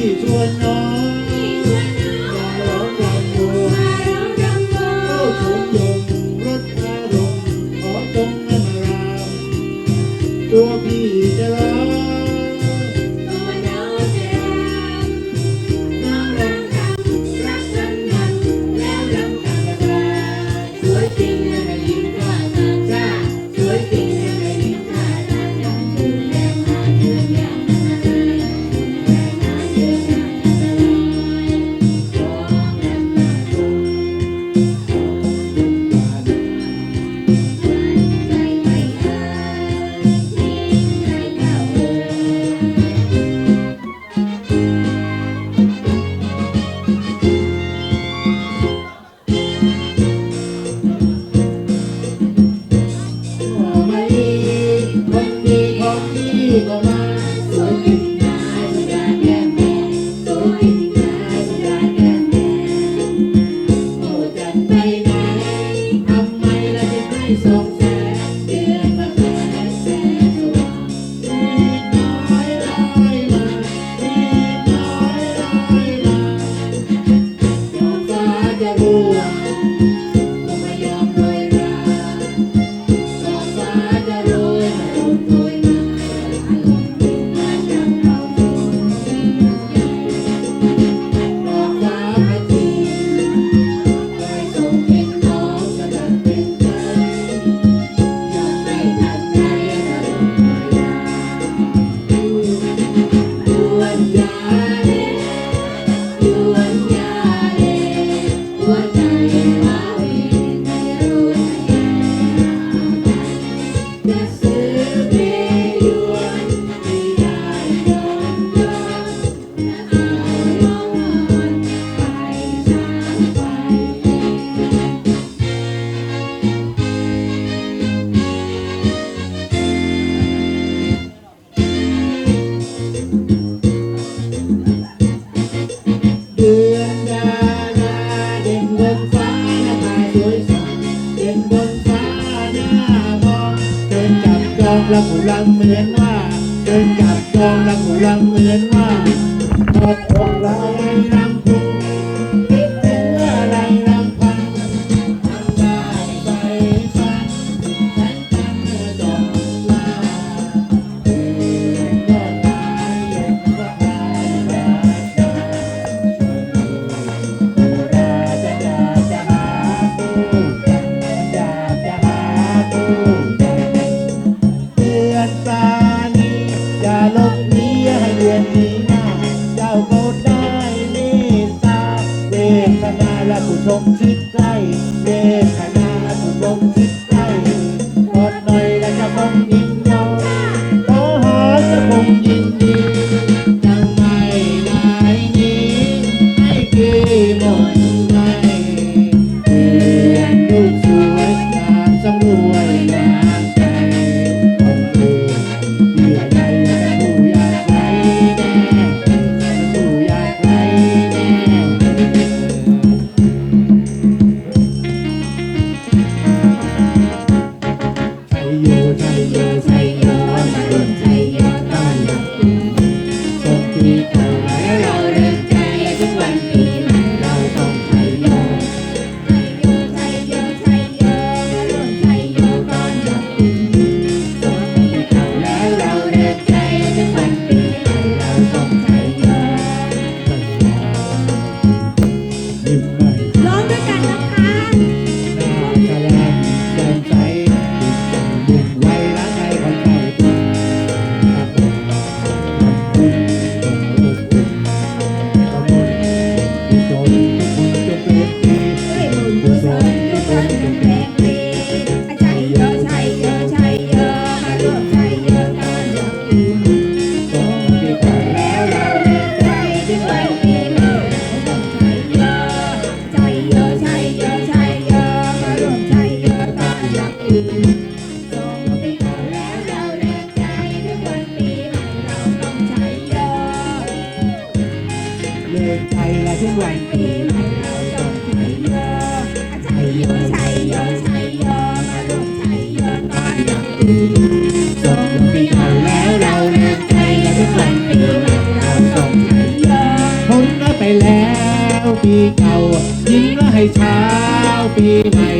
一尊啊 นจับจองรังหลังเหมือน Thank you. วันใหม่เราต้อชยโยชยโยชยโยชยโมาลุกชยโตอนรับปีส่งปีเก่าแล้วเราเลิกใจและทุกวปีใหม่เนแล้ไปแล้วปีเก่ายิ้มแล้วให้เช้าปีใหม่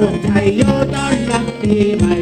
বোঝাইও তার রাখতে হয়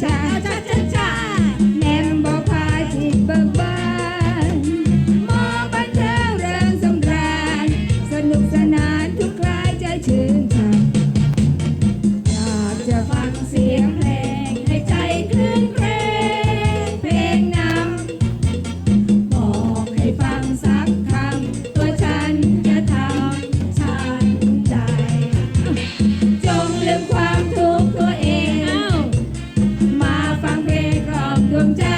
cha cha ดวงใจ